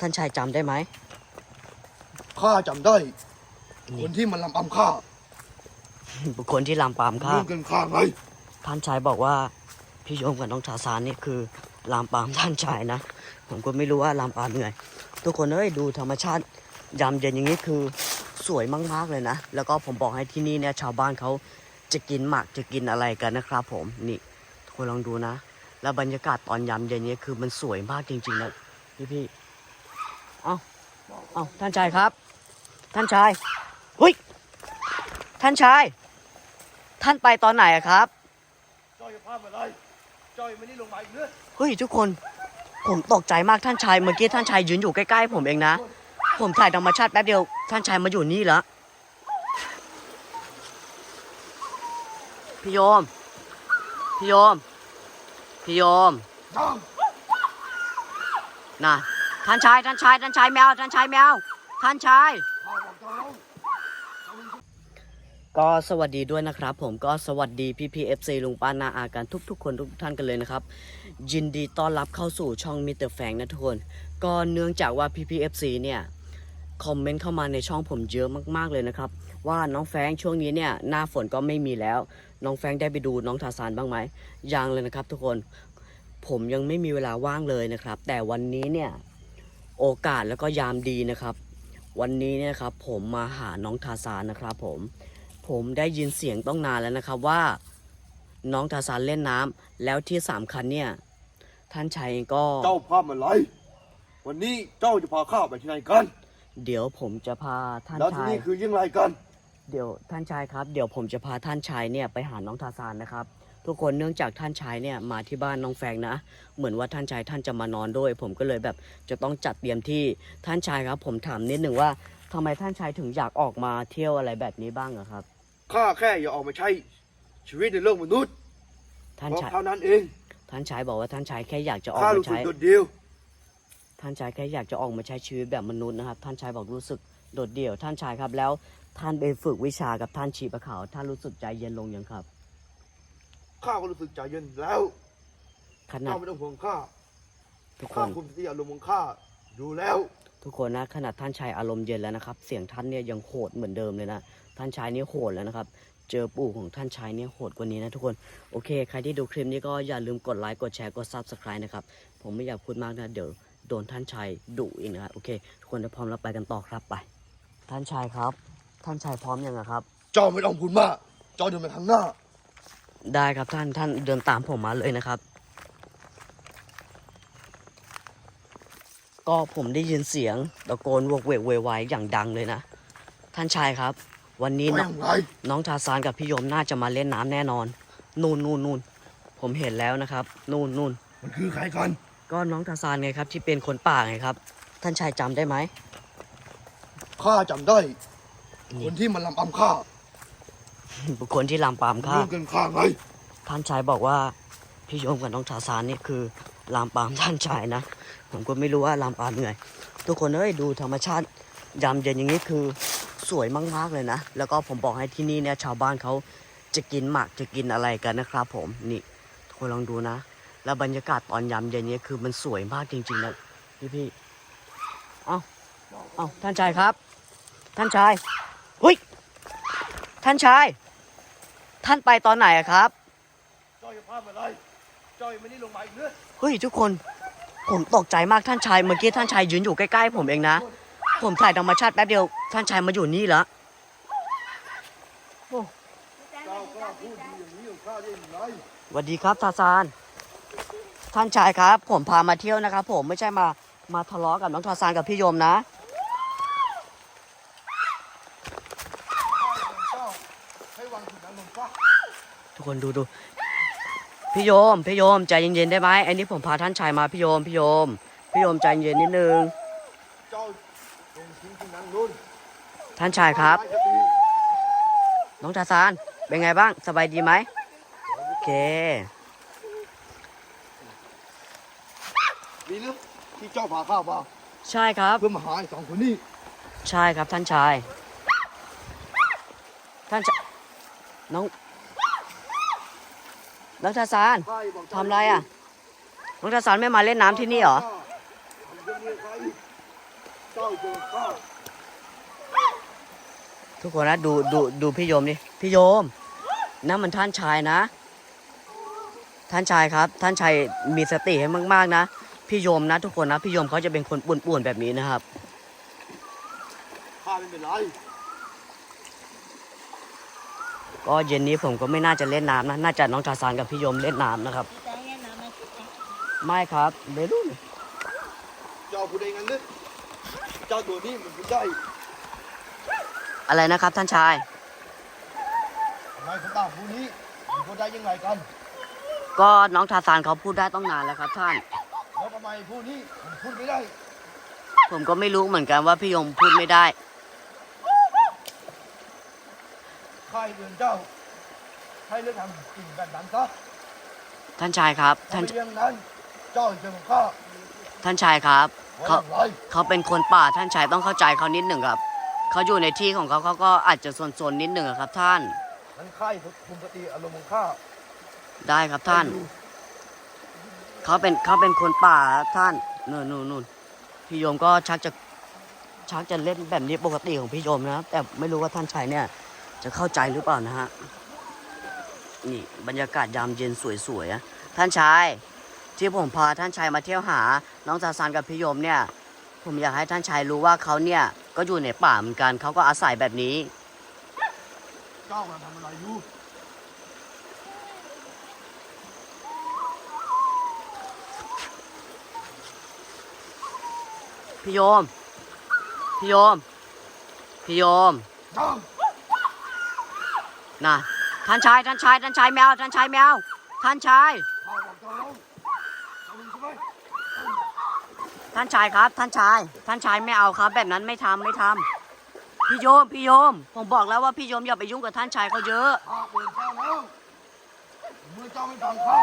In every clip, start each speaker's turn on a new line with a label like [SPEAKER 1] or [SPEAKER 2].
[SPEAKER 1] ท่านชายจำได้ไหม
[SPEAKER 2] ข้าจำได้คนที่มันลำอำข้า
[SPEAKER 1] บุคคลที่ลามปามข้า
[SPEAKER 2] เรื่องเกินข้าไง
[SPEAKER 1] ท่านชายบอกว่าพี่โยมกับน้องทาซานนี่คือลามปามท่านชายนะ ผมก็ไม่รู้ว่าลามปามยังไงทุกคนเอ้ยดูธรรมชาติยามเย็นอย่างนี้คือสวยมากๆเลยนะ แล้วก็ผมบอกให้ที่นี่เนี่ยชาวบ้านเขาจะกินหมากจะกินอะไรกันนะครับผมนี่ทุกคนลองดูนะ แล้วบรรยากาศตอนยามเย็นนี้คือมันสวยมากจริงๆนะพี่พี่ๆ เอ้าเอ้าท่านชายครับ ท่านชายเฮ้ยท่านชาย ท่านไปตอนไหนอะครับ
[SPEAKER 2] จ้อยพลาดอะไรจ้อยไม่ได้ลงมาอีกเนื้อ
[SPEAKER 1] เฮ้ยทุกคนผมตกใจมากท่านชายเมื่อกี้ท่านชายยืนอยู่ใกล้ๆผมเองนะ ผมถ่ายธรรมชาติแป๊บเดียวท่านชายมาอยู่นี่แล้วพี่โยม พี่โยม พี่โยม
[SPEAKER 2] จ้อง
[SPEAKER 1] น่ะ ท่านชายท่านชายท่านชายแมวท่านชายแมวท่านชาย
[SPEAKER 2] ก็
[SPEAKER 1] สวัสดีด้วยนะครับ ผมก็สวัสดีพี่พีเอฟซีลุงป้านาอากันทุก ๆ คนทุกท่านกันเลยนะครับ ยินดีต้อนรับเข้าสู่ช่องมิเตอร์แฟงนะทุกคน ก็เนื่องจากว่าพี่พีเอฟซีเนี่ยคอมเมนต์เข้ามาในช่องผมเยอะมากๆเลยนะครับ ว่าน้องแฟงช่วงนี้เนี่ยหน้าฝนก็ไม่มีแล้ว น้องแฟงได้ไปดูน้องทาซานบ้างไหมยังเลยนะครับ ทุกคนผมยังไม่มีเวลาว่างเลยนะครับ แต่วันนี้เนี่ย โอกาสแล้วก็ยามดีนะครับ วันนี้เนี่ยครับผมมาหาน้องทาซานนะครับผมผมได้ยินเสียงต้องนานแล้วนะครับว่า น้องทาซานเล่นน้ำแล้วที่สำคัญเนี่ย ท่านชายเองก็
[SPEAKER 2] เจ้าพลาดอะไรวันนี้เจ้าจะพาข้าไปที่ไหนกัน
[SPEAKER 1] เดี๋ยวผมจะพาท่าน
[SPEAKER 2] แล้วที่
[SPEAKER 1] ชาย
[SPEAKER 2] นี่คือยังไงกัน
[SPEAKER 1] เดี๋ยวท่านชายครับ เดี๋ยวผมจะพาท่านชายเนี่ยไปหาน้องทาซานนะครับ ทุกคนเนื่องจากท่านชายเนี่ยมาที่บ้านน้องแฟงนะ เหมือนว่าท่านชายท่านจะมานอนด้วย ผมก็เลยแบบจะต้องจัดเตรียมที่ท่านชายครับ ผมถามนิดหนึ่งว่าทำไมท่านชายถึงอยากออกมาเที่ยวอะไรแบบนี้บ้างอะครับ
[SPEAKER 2] ข้าแค่อย่าออกมาใช้ชีวิตในโลกมนุษย์
[SPEAKER 1] ท่าน
[SPEAKER 2] เพราะ
[SPEAKER 1] ชาย
[SPEAKER 2] เท่านั้นเอง
[SPEAKER 1] ท่านชายบอกว่าท่านชายแค่อยากจะออก
[SPEAKER 2] ข้า
[SPEAKER 1] มา
[SPEAKER 2] รู้สึก
[SPEAKER 1] ใช้
[SPEAKER 2] โดดเดี่ยว
[SPEAKER 1] ท่านชายแค่อยากจะออกมาใช้ชีวิตแบบมนุษย์นะครับ ท่านชายบอกรู้สึกโดดเดี่ยว ท่านชายครับแล้ว ท่านไปฝึกวิชากับท่านชีปะขาวท่านรู้สึกใจเย็นลงยังครับ
[SPEAKER 2] ข้าก็รู้สึกใจเย็นแล้ว
[SPEAKER 1] ขนาด
[SPEAKER 2] เจ้าไม่ต้องห่วงข้า
[SPEAKER 1] ทุกค
[SPEAKER 2] ข้าน คุมสติอารมณ์ของข้าดูแล้ว
[SPEAKER 1] ทุกคนนะขนาดท่านชายอารมณ์เย็นแล้วนะครับ เสียงท่านเนี่ยยังโหดเหมือนเดิมเลยนะท่านชายนี่โหดแล้วนะครับ เจอปู่ของท่านชายเนี่ยโหดกว่านี้นะทุกคนโอเค ใครที่ดูคลิปนี้ก็อย่าลืมกดไลค์กดแชร์กด subscribe นะครับ ผมไม่อยากพูดมากนะเดี๋ยวโดนท่านชายดุอีกนะครับโอเค ทุกคนถ้าพร้อมแล้วไปกันต่อครับไป ท่านชายครับ ท่านชายพร้อมยังอะครับ
[SPEAKER 2] เจ้าไม่ต้องพูดมาก เจ้าเดินไปข้างหน้า
[SPEAKER 1] ได้ครับท่านท่านเดินตามผมมาเลยนะครับ ก็ผมได้ยินเสียงตะโกนโวกเวกเวยวายอย่างดังเลยนะ ท่านชายครับ วันนี้
[SPEAKER 2] ว่า
[SPEAKER 1] น้
[SPEAKER 2] อ
[SPEAKER 1] อง
[SPEAKER 2] ย่างไร
[SPEAKER 1] น้องทาซานกับพี่โยมน่าจะมาเล่นน้ำแน่นอน นู่นนู่นนู่นผมเห็นแล้วนะครับ นู่นนู่น
[SPEAKER 2] มันคือใครกัน
[SPEAKER 1] ก็น้องทาซานไงครับ ที่เป็นคนป่าไงครับ ท่านชายจำได้ไหม
[SPEAKER 2] ข้าจำได้
[SPEAKER 1] นี่
[SPEAKER 2] คนที่มันลำอำข้า
[SPEAKER 1] บุคคลที่ลามปามข้า
[SPEAKER 2] เรื่องเกินข้าไง
[SPEAKER 1] ท่านชายบอกว่าพี่โยมกับน้องทาซานนี่คือลามปามท่านชายนะ ผมก็ไม่รู้ว่าลามปามยังไงทุกคนเอ้ยดูธรรมชาติยามเย็นอย่างนี้คือสวยมากๆเลยนะ แล้วก็ผมบอกให้ที่นี่เนี่ยชาวบ้านเขาจะกินหมากจะกินอะไรกันนะครับ ผมนี่ทุกคนลองดูนะ แล้วบรรยากาศตอนยามเย็นนี้คือมันสวยมากจริงๆนะพี่พี่ๆเอ้าเอ้าท่านชายครับ ท่านชายเฮ้ยท่านชาย ท่านไปตอนไหนอะครับ
[SPEAKER 2] เจ้าจะพลาดอะไรเจ้ายังไม่ได้ลงมาอีกเนื้อ
[SPEAKER 1] เฮ้ยทุกคนผมตกใจมากท่านชายเมื่อกี้ท่านชายยืนอยู่ใกล้ๆผมเองนะ ผมถ่ายธรรมชาติแป๊บเดียว ท่านชายมาอยู่นี่แล้ว
[SPEAKER 2] เจ้ากล้าพูดดีอย่างนี้ของข้าได้ยังไง
[SPEAKER 1] สวัสดีครับทาซาน ท่านชายครับ ผมพามาเที่ยวนะครับ ผมไม่ใช่มามาทะเลาะกับน้องทาซานกับพี่โยมนะ
[SPEAKER 2] เจ้าให้วางถึงนั้นลงฟ้า
[SPEAKER 1] ทุกคนดูดูพี่โยมพี่โยมใจเย็นๆได้ไหมไอ้นี่ผมพาท่านชายมาพี่โยมพี่โยมพี่โยมใจเย็นนิดนึง
[SPEAKER 2] เจ้าลงทิ้งที่นั้นนู่น
[SPEAKER 1] ท่านชายครับ
[SPEAKER 2] ได้สติ
[SPEAKER 1] น้องทาซานเป็นไงบ้างสบายดีไหมโอเค
[SPEAKER 2] ดีหรือที่เจ้าพาข้ามา
[SPEAKER 1] ใช่ครับ
[SPEAKER 2] เพื่อมาหาไอ้สองคนนี้
[SPEAKER 1] ใช่ครับท่านชาย ท่านชายน้อง น้องทาซานทำไรอะน้องทาซานไม่มาเล่นน้ำที่นี่เหรอทุกคนนะดูดูดูพี่โยมดิพี่โยมนั่นมันท่านชายนะ ท่านชายครับ ท่านชายมีสติให้มาก ๆ นะพี่โยมนะทุกคนนะพี่โยมเขาจะเป็นคนป่วนๆแบบนี้นะครับ
[SPEAKER 2] ข้าไม่เป็นไร
[SPEAKER 1] ก็เย็นนี้ผมก็ไม่น่าจะเล่นน้ำนะ น่าจะน้องทาซานกับพี่โยมเล่นน้ำนะครับ ไม่ครับเบลูน
[SPEAKER 2] เจ้าพูดเองงั้นนึกเจ้าตัวนี้มันพูดได้
[SPEAKER 1] อะไรนะครับท่านชาย
[SPEAKER 2] ทำไมคนต่างผู้นี้มันพูดได้ยังไงกัน
[SPEAKER 1] ก็น้องทาซานเขาพูดได้ต้องนานแล้วครับท่าน
[SPEAKER 2] แล้วทำไมผู้นี้มันพูดไม่ได้
[SPEAKER 1] ผมก็ไม่รู้เหมือนกันว่าพี่โยมพูดไม่ได้
[SPEAKER 2] ข้าเดือนเจ้า ให้เลือกทำสิ่งแบบนั้นซะ
[SPEAKER 1] ท่านชายครับ
[SPEAKER 2] ถ้า
[SPEAKER 1] ท่าน
[SPEAKER 2] ไม่อย่างนั้น เจ้าจะของข้า
[SPEAKER 1] ท่านชายครับ
[SPEAKER 2] ไว้
[SPEAKER 1] เขา
[SPEAKER 2] อย่างไร
[SPEAKER 1] เขาเป็นคนป่าท่านชายต้องเข้าใจเขานิดหนึ่งครับ เขาอยู่ในที่ของเขาเขาก็อาจจะโซนๆนิดหนึ่งอะครับ ท่าน
[SPEAKER 2] นั้นข้าให้คุมสติอารมณ์ของข้า
[SPEAKER 1] ได้ครับท่านเขาเป็นเขาเป็นคนป่าครับท่านนู่นนู่นนู่นพี่โยมก็ชักจะชักจะเล่นแบบนี้ปกติของพี่โยมนะครับแต่ไม่รู้ว่าท่านชายเนี่ย จะเข้าใจหรือเปล่านะฮะ นี่บรรยากาศยามเย็นสวยๆอะท่านชาย ที่ผมพาท่านชายมาเที่ยวหา น้องซาซานกับพี่โยมเนี่ย ผมอยากให้ท่านชายรู้ว่าเขาเนี่ยก็อยู่ในป่าเหมือนกันเขาก็อาศัยแบบนี้
[SPEAKER 2] เจ้ากำลังทำอะไรอยู่
[SPEAKER 1] พี่โยม พี่โยม พี่โยม
[SPEAKER 2] เจ้า
[SPEAKER 1] นะท่านชายท่านชายท่านชายแมวท่านชายแมวท่านชายท่านชายครับ ท่านชาย ท่านชายไม่เอาครับ แบบนั้นไม่ทำไม่ทำพี่โยมพี่โยม ผมบอกแล้วว่าพี่โยมอย่าไปยุ่งกับท่านชายเขาเยอะ
[SPEAKER 2] ข้าเตือนเจ้าแล้วเมื่อเจ้าไม่ฟังข้า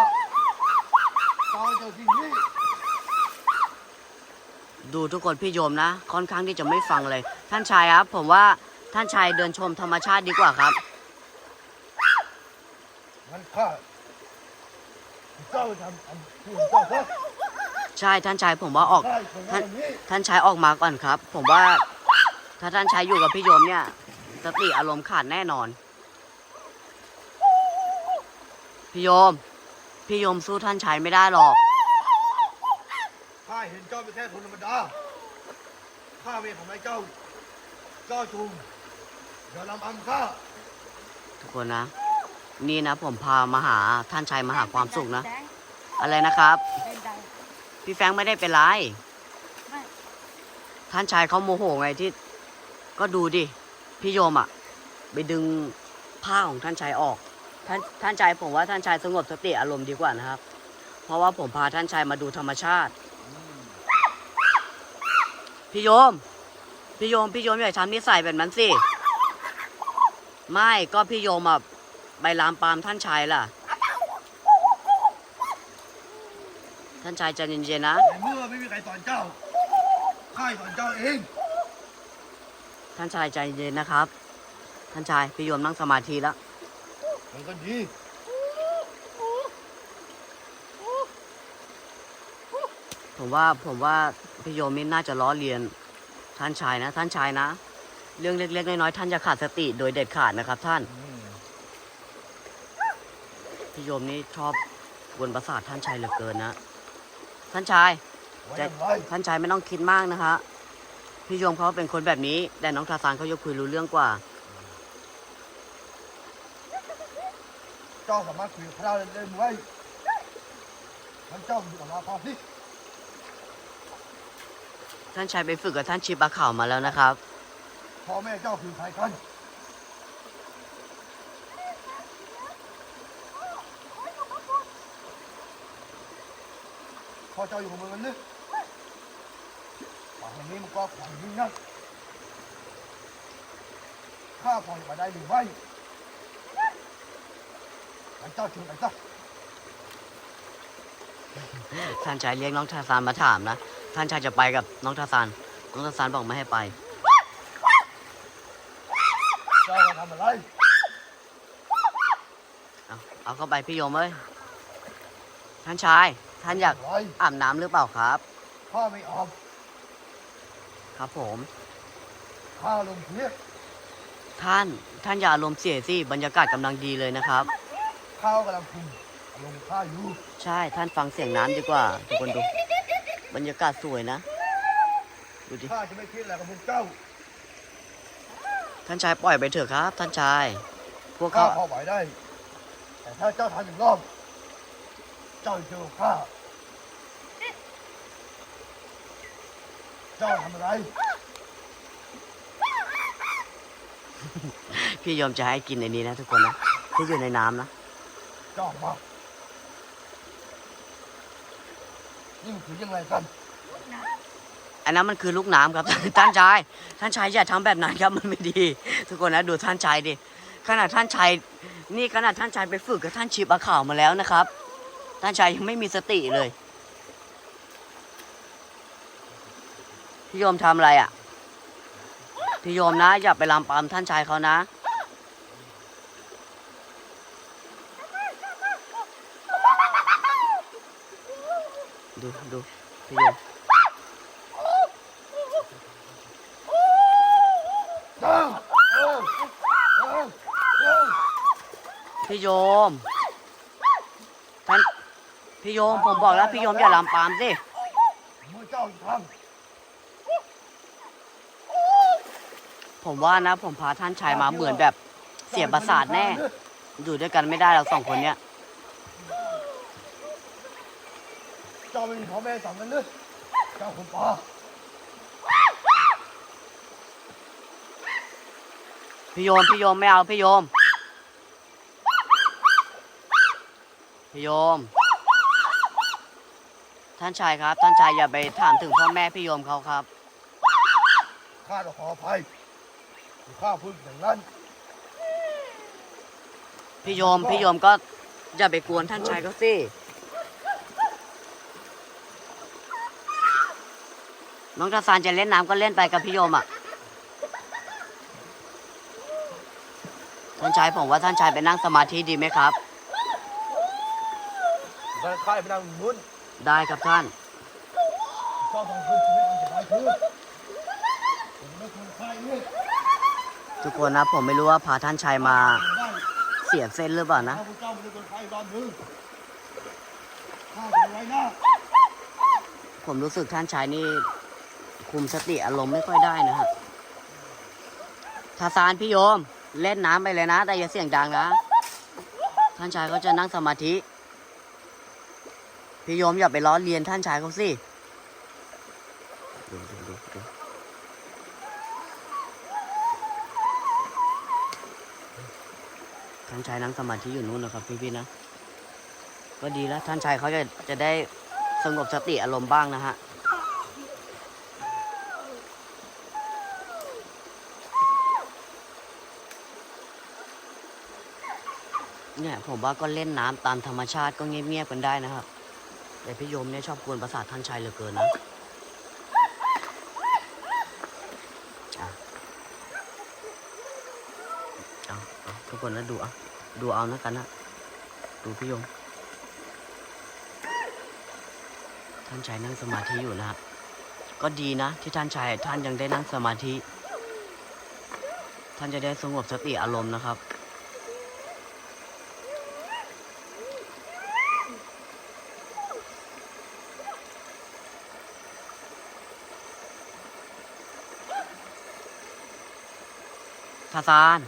[SPEAKER 2] เจ้าจะสิ่งนี้
[SPEAKER 1] ดูทุกคนพี่โยมนะ ค่อนข้างที่จะไม่ฟังเลย ท่านชายครับ ผมว่าท่านชายเดินชมธรรมชาติดีกว่าครับ
[SPEAKER 2] งั้นข้าเจ้าทำทำผู้ของเจ้าซะ
[SPEAKER 1] ใช่ท่านชายผมว่าออก
[SPEAKER 2] ข้าคนนั้นอย่างนี้
[SPEAKER 1] ท่านชายออกมาก่อนครับ ผมว่า ถ้าท่านชายอยู่กับพี่โยมเนี่ยสติอารมณ์ขาดแน่นอน พี่โยม พี่โยมสู้ท่านชายไม่ได้หรอก
[SPEAKER 2] ข้าเห็นเจ้าเป็นแค่คนธรรมดา ข้าไม่ทำให้เจ้า เจ้าจุงอย่าลำอำข้า
[SPEAKER 1] ทุกคนนะ นี่นะผมพามาหาท่านชายมาหาความสุขนะ อะไรนะครับ พี่แฟรงค์ไม่ได้เป็นไร
[SPEAKER 3] ไม่
[SPEAKER 1] ท่านชายเขาโมโหไงที่ ก็ดูดิ พี่โยมอะไปดึงผ้าของท่านชายออก ท่านท่านชายผมว่าท่านชายสงบสติอารมณ์ดีกว่านะครับ เพราะว่าผมพาท่านชายมาดูธรรมชาติ พี่โยม พี่โยม พี่โยมอย่าทำนิสัยแบบนั้นสิ ไม่ก็พี่โยมอะ ไปลามปามท่านชายล่ะ ท่านชายใจเย็นๆนะ
[SPEAKER 2] ในเมื่อไม่มีใครสอนเจ้าข้าสอนเจ้าเอง
[SPEAKER 1] ท่านชายใจเย็นนะครับ ท่านชายพี่โยมนั่งสมาธิแล้ว
[SPEAKER 2] มันก็ดี
[SPEAKER 1] ผมว่าผมว่าพี่โยมนี่น่าจะล้อเลียน ท่านชายนะ ท่านชายนะ เรื่องเล็กๆน้อยๆท่านจะขาดสติโดยเด็ดขาดนะครับ ท่าน พี่โยมนี่ชอบกวนประสาทท่านชายเหลือเกินนะท่านชาย
[SPEAKER 2] ไว้อย่างไร
[SPEAKER 1] ท่านชายไม่ต้องคิดมากนะคะพี่โยมเขาเป็นคนแบบนี้ แต่น้องทาซานเขายกคุยรู้เรื่องกว่า
[SPEAKER 2] เจ้าสามารถคุยกับพระได้ได้ไหมท่านเจ้าอยู่กับเราพอสิ
[SPEAKER 1] ท่านชายไปฝึกกับท่านชิบะข่าวมาแล้วนะครับ
[SPEAKER 2] พ่อแม่เจ้าคือใครกัน พ่อเจ้าอยู่กับเมืองนั้นนึกป่าแห่งนี้มันก็ขวางยิ่งนักข้าพอจะมาได้หรือไม่งั้เจ้าชูไหนซะ
[SPEAKER 1] ท่านชายเรียกน้องทาซานมาถามนะ ท่านชายจะไปกับน้องทาซาน น้องทาซานบอกไม่ให้ไป
[SPEAKER 2] เจ้ามาทำอะไร
[SPEAKER 1] เอาเอาเข้าไปพี่โยมเอ้ย ท่านชาย ท่านอยาก
[SPEAKER 2] อะไร
[SPEAKER 1] อาบน้ำหรือเปล่าครับ
[SPEAKER 2] ข้าไม่ออก
[SPEAKER 1] ครับผม
[SPEAKER 2] ข้าลงเพีย
[SPEAKER 1] ท่าน ท่านอย่าอารมณ์เสียสิ บรรยากาศกำลังดีเลยนะครับ
[SPEAKER 2] ข้าวกำลังคุมอารมณ์ข้าอยู่
[SPEAKER 1] ใช่ ท่านฟังเสียงน้ำดีกว่า ทุกคนดู บรรยากาศสวยนะ ดูดิ
[SPEAKER 2] ข้าจะไม่คิดอะไรกับพวกเจ้า
[SPEAKER 1] ท่านชายปล่อยไปเถอะครับ ท่านชาย พวก
[SPEAKER 2] ข้า
[SPEAKER 1] เขา
[SPEAKER 2] พอไหวได้ แต่ถ้าเจ้าทำอีกรอบเจ้าจะเจอกับข้าเจ้าทำอะไร
[SPEAKER 1] พี่ยอมจะให้กินในนี้นะทุกคนนะที่อยู่ในน้ำนะ
[SPEAKER 2] เจ้ามานี่มันคือยังไงกัน
[SPEAKER 1] อันนั้นมันคือลูกน้ำครับ ท่านชาย ท่านชายอย่าทำแบบนั้นครับมันไม่ดี ทุกคนนะดูท่านชายดิขนาดท่านชายนี่ขนาดท่านชายไปฝึกกับท่านชีบอาข่าวมาแล้วนะครับ ท่านชายยังไม่มีสติเลย พี่โยมทำอะไรอะ พี่โยมนะ อย่าไปลามปามท่านชายเขานะ ดูดูพี่โยม
[SPEAKER 2] เจ้าเออเออเออ
[SPEAKER 1] พี่โยม พี่โยมผมบอกแล้วพี่โยมอย่าลามปามสิ
[SPEAKER 2] เมื่อเจ้าท
[SPEAKER 1] ผมว่านะ ผมพาท่านชายมาเหมือนแบบำเสียประสาทแน่ อยู่ด้วยกันไม่ได้เราสองคนเนี้ย
[SPEAKER 2] เจ้าไม่มีพ่อแม่สองกันเลยเจ้าคนป่า
[SPEAKER 1] พี่โยมพี่โยมไม่เอาพี่โยมพี่โยม ท่านชายครับ ท่านชายอย่าไปถามถึงพ่อแม่พี่โยมเขาครับ
[SPEAKER 2] ข้าต้องขออภัยที่ข้าพูดอย่างนั้น
[SPEAKER 1] พี่โยมพี่โยมก็อย่าไปกวนท่านชายเขาสิน้องตาซานจะเล่นน้ำก็เล่นไปกับพี่โยมอะท่านชายผมว่าท่านชายไปนั่งสมาธิดีไหมครับ
[SPEAKER 2] ท่านข้าไปนั่งนู้น
[SPEAKER 1] ได้ครับท่าน
[SPEAKER 2] เจ้าต้องคืนชีวิตอันสบายคือผมไม่ควรฆ่าอีก
[SPEAKER 1] ทุกคนนะผมไม่รู้ว่าพาท่านชายมา
[SPEAKER 2] ได้
[SPEAKER 1] เสียเส้นหรือเปล่านะ
[SPEAKER 2] ถ้าพเจ้าไม่ได้ควรฆ่าอีกรอบหนึงข้าจะไว้หน้า
[SPEAKER 1] ผมรู้สึกท่านชายนี่คุมสติอารมณ์ไม่ค่อยได้นะฮะทาซานพี่โยม เล่นน้ำไปเลยนะ แต่อย่าเสียงดังนะ ท่านชายเขาจะนั่งสมาธิ พี่โยมอย่าไปล้อเลียนท่านชายเขาสิดูดูดูดูท่านชายนั่งสมาธิอยู่นู้นนะครับพี่พี่ๆนะ ก็ดีแล้วท่านชายเขาจะจะได้สงบสติอารมณ์บ้างนะฮะเนี่ยผมว่าก็เล่นน้ำตามธรรมชาติก็เงียบๆกันได้นะครับ แต่พี่โยมเนี่ยชอบกวนประสาทท่านชายเหลือเกินนะเอาเอาทุกคนนะดูเอาดูเอานะกันนะดูพี่ยม ท่านชายนั่งสมาธิอยู่นะฮะก็ดีนะ ที่ท่านชายท่านยังได้นั่งสมาธิ ท่านจะได้สงบสติอารมณ์นะครับ ทาซาน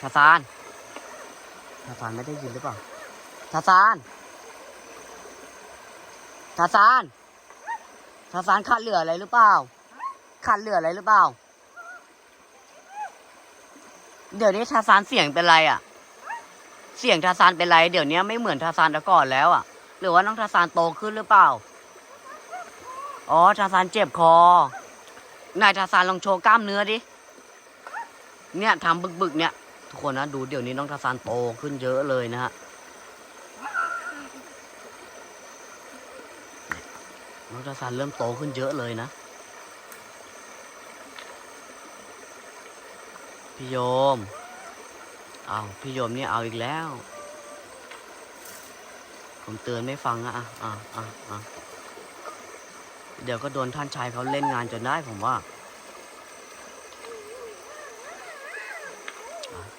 [SPEAKER 1] ทาซานทาซานไม่ได้ยินหรือเปล่าทาซานทาซานทาซานขาดเหลืออะไรหรือเปล่าขาดเหลืออะไรหรือเปล่า เดี๋ยวนี้ทาซานเสียงเป็นไรอะ เสียงทาซานเป็นไร เดี๋ยวนี้ไม่เหมือนทาซานแต่ก่อนแล้วอะ หรือว่าน้องทาซานโตขึ้นหรือเปล่า อ๋อทาซานเจ็บคอ นายทาซานลองโชว์กล้ามเนื้อดิ เนี่ยทำบึกๆเนี่ย ทุกคนนะดูเดี๋ยวนี้น้องทาซานโตขึ้นเยอะเลยนะฮะน้องทาซานเริ่มโตขึ้นเยอะเลยนะ พี่โยมเอาพี่โยมนี่เอาอีกแล้ว ผมเตือนไม่ฟังอะอะอะอะอะเดี๋ยวก็โดนท่านชายเขาเล่นงานจนได้ผมว่า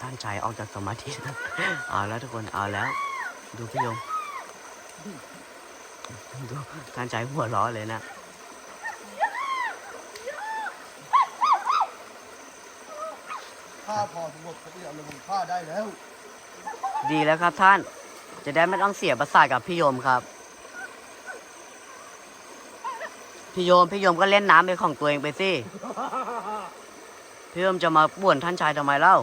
[SPEAKER 1] ท่านชายออกจากสมาธิเอาแล้วทุกคนเอาแล้ว ดูพี่ยมดูท่านชายหัวเร้อเลยนะ
[SPEAKER 2] ข้าพอสงบสติอารมณ์ของข้าได้แล้ว
[SPEAKER 1] ดีแล้วครับท่าน จะได้ไม่ต้องเสียประสาทกับพี่โยมครับ พี่โยมพี่โยมก็เล่นน้ำเป็นของตัวเองไปสิพี่โยมจะมาป่วนท่านชายทำไมเล่า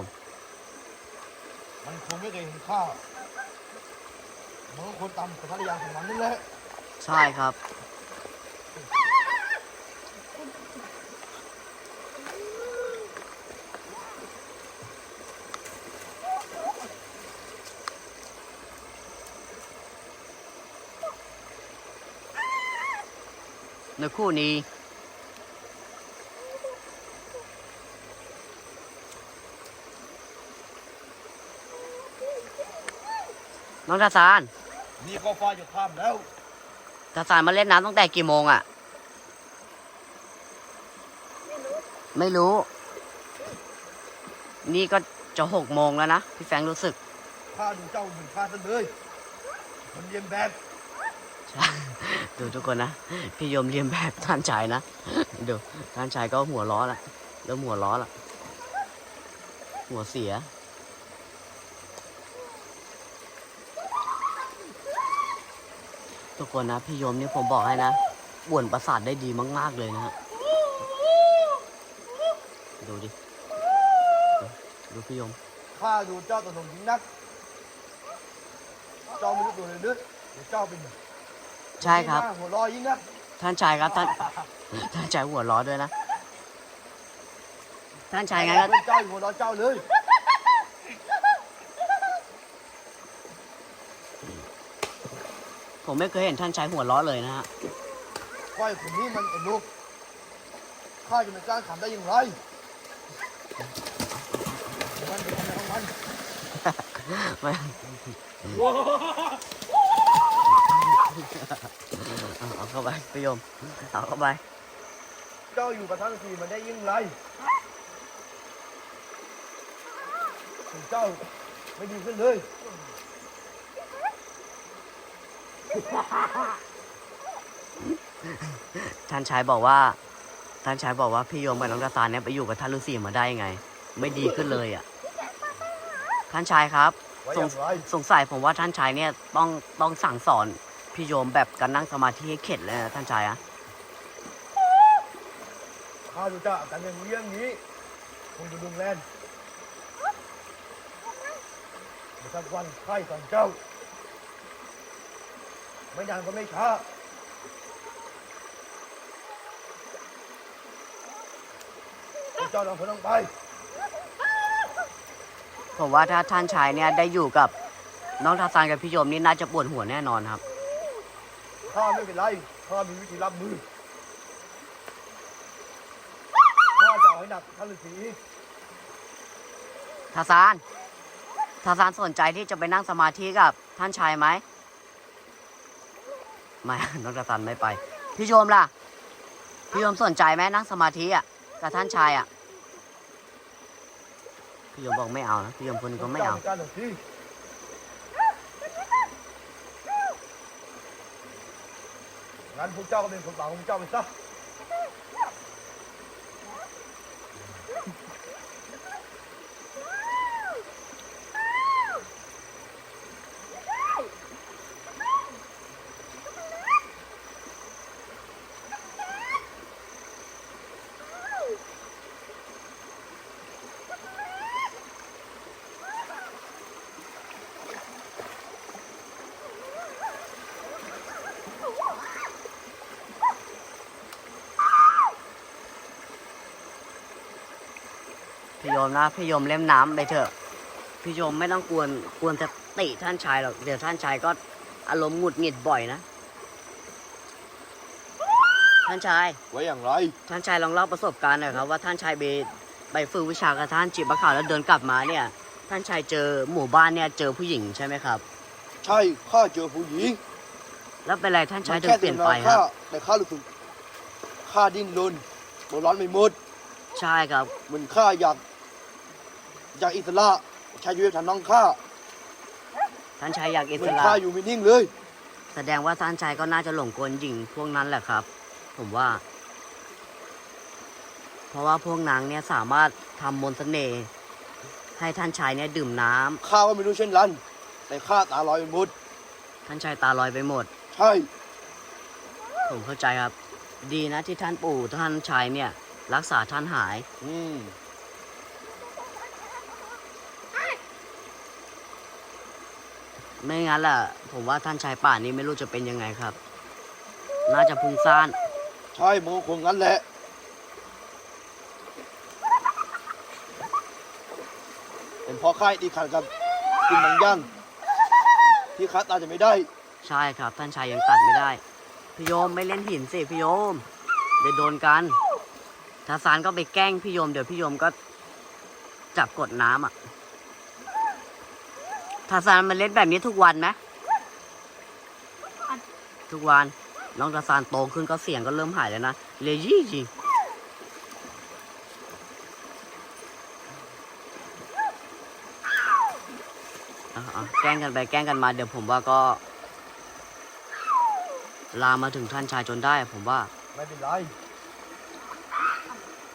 [SPEAKER 2] มันคงไม่เคยเห็นข้าเหมือนคนตำสัตยานของมันนั่แหละ
[SPEAKER 1] ใช่ครับ ในคู่นี้ น้องตาซาน
[SPEAKER 2] นี่ก็ฟ้าจะข้ามแล้ว
[SPEAKER 1] ตาซานมาเล่นน้ำตั้งแต่กี่โมงอะ่ะ ไม่รู้ นี่ก็จะหกโมงแล้วนะ พี่แฟรงค์รู้สึก
[SPEAKER 2] ข้าดูเจ้าเหมือนข้าซะเลยมันเรียนแบบ
[SPEAKER 1] ดูทุกคนนะ พี่ยมเรียนแบบท่านชายนะดูท่านชายก็หัวล้อละเริ่มหัวล้อละหัวเสีย ทุกคนนะพี่ยมนี่ผมบอกให้นะบ่วนประสาทได้ดีมาก ๆ เลยนะฮะ ดูดิ ดูดูพี่ยม
[SPEAKER 2] ข้าดูเจ้าตนงยิ่งนัก เจ้าไม่รู้ตัวเลยนึกเดี๋ยวเจ้าเป็น
[SPEAKER 1] ใช่ครับ
[SPEAKER 2] หัวเร้อยยิ่งนัก
[SPEAKER 1] ท่านชายครับท่าน ท่านชายหัวล้อด้วยนะ ท่านชายไงก็
[SPEAKER 2] เป็นเจ้าอยู่หัวเร้อยเจ้าเลย
[SPEAKER 1] ผมไม่เคยเห็นท่านชายหัวล้อเลยนะฮะ
[SPEAKER 2] ว่าไอ้คนนี้มันไอ้ลูกข้าจะเป็นการทำได้อย่างไร มันเป็นอะไรของมัน
[SPEAKER 1] ไม่เอาเอาเข้าไปพี่โยม เอาเข้าไป
[SPEAKER 2] เจ้าอยู่กับท่านสีมันได้ยิ่งไรถึงเจ้าไม่ดีขึ้นเลย
[SPEAKER 1] ท่านชายบอกว่า ท่านชายบอกว่าพี่โยมกับน้องตาตานเนี่ยไปอยู่กับท่านฤาษีมาได้ยังไง ไม่ดีขึ้นเลยอะ ท่านชายครับ
[SPEAKER 2] ไว้
[SPEAKER 1] ส
[SPEAKER 2] องย่างไร
[SPEAKER 1] สงสัยผมว่าท่านชายเนี่ยต้องต้องสั่งสอนพี่โยมแบบการนั่งสมาธิให้เข็ดเลยนะท่านชายอะ
[SPEAKER 2] ข้าดูเจ้าอาการอย่างนี้อย่างนี้คงจะดุงแลนเดี๋ยวสักวันข้าจะสอนเจ้า ไม่นานก็ไม่ช้าเจ้าลองเพิ่งไป
[SPEAKER 1] ผมว่าถ้าท่านชายเนี่ยได้อยู่กับน้องทาซานกับพี่โยมนี่น่าจะปวดหัวแน่นอนครับ
[SPEAKER 2] ข้าไม่เป็นไร ข้ามีวิธีรับมือ ข้าจะเอาให้หนักท่านฤาษี
[SPEAKER 1] ทาซาน ทาซานสนใจที่จะไปนั่งสมาธิกับท่านชายไหม ไม่น้องทาซานไม่ไป พี่โยมล่ะ พี่โยมสนใจไหมนั่งสมาธิอะกับท่านชายอะ พี่โยมบอกไม่เอานะ พี่โยมคนนี้ก็ไม่เอา
[SPEAKER 2] จ้เป็นการหนักที่งั้นพวกเจ้าก็เป็นคนบ่าของพวกเจ้าไปซะ
[SPEAKER 1] ยมนะพี่โยมเล่มน้ำไปเถอะ พี่โยมไม่ต้องกวนกวนจะติท่านชายหรอกเดี๋ยวท่านชายก็อารมณ์หงุดหงิดบ่อยนะ ท่านชาย
[SPEAKER 2] ไว้อย่างไร
[SPEAKER 1] ท่านชายลองเล่าประสบการณ์หน่อยครับว่าท่านชายไปไปฝึกวิชากับท่านจิบะขาวแล้วเดินกลับมาเนี่ย ท่านชายเจอหมู่บ้านเนี่ยเจอผู้หญิงใช่ไหมครับ
[SPEAKER 2] ใช่ข้าเจอผู้หญิง
[SPEAKER 1] แล้วเป็นไรท่านชายถึง
[SPEAKER 2] แค่
[SPEAKER 1] เปลี่ยน
[SPEAKER 2] ดิ
[SPEAKER 1] ไป
[SPEAKER 2] มา
[SPEAKER 1] ครับ
[SPEAKER 2] ข้าแต่ข้ารู้สึกข้าดิ้นรนตัวร้อนไม่หมด
[SPEAKER 1] ใช่ครับ
[SPEAKER 2] เหมือนข้าอยาก อยากอิสระช้ชีวิตทำน้องข้า
[SPEAKER 1] ท่านชายอยากอิ
[SPEAKER 2] เหมื
[SPEAKER 1] ส
[SPEAKER 2] อน
[SPEAKER 1] ระ
[SPEAKER 2] ข้าอยู่ไม่นิ่งเลย
[SPEAKER 1] แสดงว่าท่านชายก็น่าจะหลงกลหญิงพวกนั้นแหละครับ ผมว่า เพราะว่าพวกนางเนี่ยสามารถทำมนต์เสน่ห์ให้ท่านชายเนี่ยดื่มน้ำ
[SPEAKER 2] ข้าก็ไม่รู้เช่นนั้น แต่ข้าตาลอยเป็นบุตร
[SPEAKER 1] ท่านชายตาลอยไปหมด
[SPEAKER 2] ใช่
[SPEAKER 1] ผมเข้าใจครับ ดีนะที่ท่านปู่ท่านชายเนี่ย รักษาท่านหาย
[SPEAKER 2] อืม
[SPEAKER 1] ไม่งั้นล่ะ ผมว่าท่านชายป่านนี้ไม่รู้จะเป็นยังไงครับ น่าจะพุงซ่าน
[SPEAKER 2] ใช่มันก็คงงั้นแหละ เป็นเพราะข้าตีขัดกับกินบางอย่างที่ข้าตาจะไม่ได้
[SPEAKER 1] ใช่ครับ ท่านชายยังตัดไม่ได้ พี่โยมไม่เล่นหินสิพี่โยมเดี๋ยวโดนกันทาซานก็ไปแกล้งพี่โยมเดี๋ยวพี่โยมก็จับกดน้ำอะ ทาซานมันเล่นแบบนี้ทุกวันไหมทุกวัน น้องทาซานโตขึ้นก็เสียงก็เริ่มหายแล้วนะ เลยยี่จริงอะอะแกล้งกันไปแกล้งกันมาเดี๋ยวผมว่าก็ ลามมาถึงท่านชายจนได้ ผมว่า
[SPEAKER 2] ไม่เป็นไร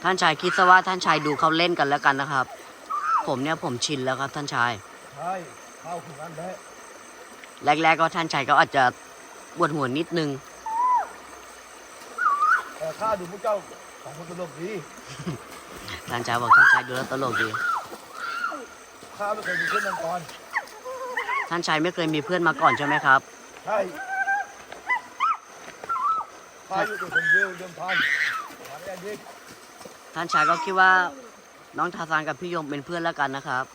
[SPEAKER 1] ท่านชายคิดซะว่าท่านชายดูเขาเล่นกันแล้วกันนะครับ ผมเนี่ยผมชินแล้วครับท่านชาย
[SPEAKER 2] ใช่ ข้าคงงั้นแหละ
[SPEAKER 1] แรกๆก็ท่านชายก็อาจจะปวดหัวนิดนึง
[SPEAKER 2] แต่ข้าดูพวกเจ้าสองคนตลกดี
[SPEAKER 1] ท่านชายบอกท่านชายดูแล้วตลกดี
[SPEAKER 2] ข้าไม่เคยมีเพื่อนมาก่อน
[SPEAKER 1] ท่านชายไม่เคยมีเพื่อนมาก่อนใช่ไหมครับ
[SPEAKER 2] ใช่ข้าอยู่ตัวคนเดียวเดิมพันหาไม่ได้ดิ
[SPEAKER 1] ท่านชายก็คิดว่าน้องทาซานกับพี่ยมเป็นเพื่อนแล้วกันนะครับ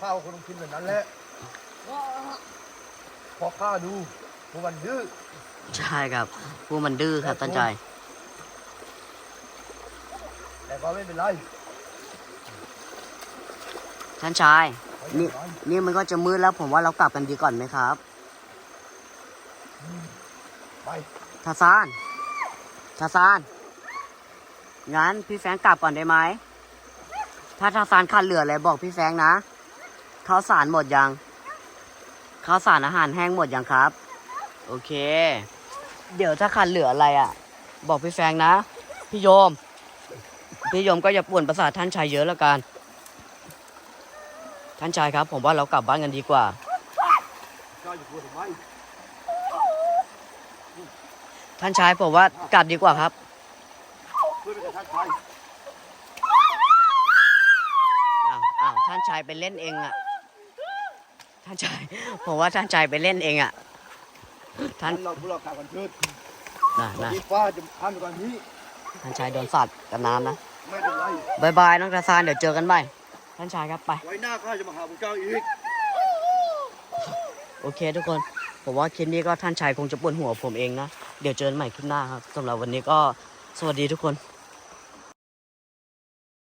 [SPEAKER 2] ข้าก็คงต้องคิดแบบนั้นแหละเพอข้าดูพวกมันดื้อ
[SPEAKER 1] ใช่ครับพวกมันดื้อครับท่านชาย
[SPEAKER 2] แต่ก็ไม่เป็นไร
[SPEAKER 1] ท่านชาย
[SPEAKER 2] ไม่
[SPEAKER 1] นี่
[SPEAKER 2] เป็นไร
[SPEAKER 1] นี่มันก็จะมืดแล้วผมว่าเรากลับกันดีก่อนไหมครับ
[SPEAKER 2] ไป
[SPEAKER 1] ทาซานทาซานงั้นพี่แฟรงค์กลับก่อนได้ไหมถ้าทาซานขาดเหลืออะไรบอกพี่แฟรงค์นะ ข้าวสารหมดยังข้าวสารอาหารแห้งหมดยังครับ โอเค เดี๋ยวถ้าขาดเหลืออะไรอะ บอกพี่แฟงนะ พี่โยม พี่โยมก็อย่าป่วนประสาทท่านชายเยอะแล้วกัน ท่านชายครับ ผมว่าเรากลับบ้านกันดีกว่า
[SPEAKER 2] ท่า
[SPEAKER 1] นชายผมว่ากลับดีกว่าครับอ้าวอ้าวท่านชายไปเล่นเองอะ ท่านชายผมว่าท่านชายไปเล่นเองอะท่าน
[SPEAKER 2] เราพวกเราขาดกันเชิด
[SPEAKER 1] น่ะน่ะ
[SPEAKER 2] ที่ฟ้าจะห้ามไปก่อนนี้
[SPEAKER 1] ท่านชายโดนสัตว์กับน้ำนะ
[SPEAKER 2] ไม่เป็นไร
[SPEAKER 1] บายบายน้องกระซานเดี๋ยวเจอกันใหม่ท่านชายครับไป
[SPEAKER 2] ไว้หน้าข้าจะมาหาพวกเจ้าอีก
[SPEAKER 1] โอเคทุกคน ผมว่าคลิปนี้ก็ท่านชายคงจะปวดหัวผมเองนะ เดี๋ยวเจอกันใหม่คลิปหน้าครับสำหรับวันนี้ก็สวัสดีทุกคน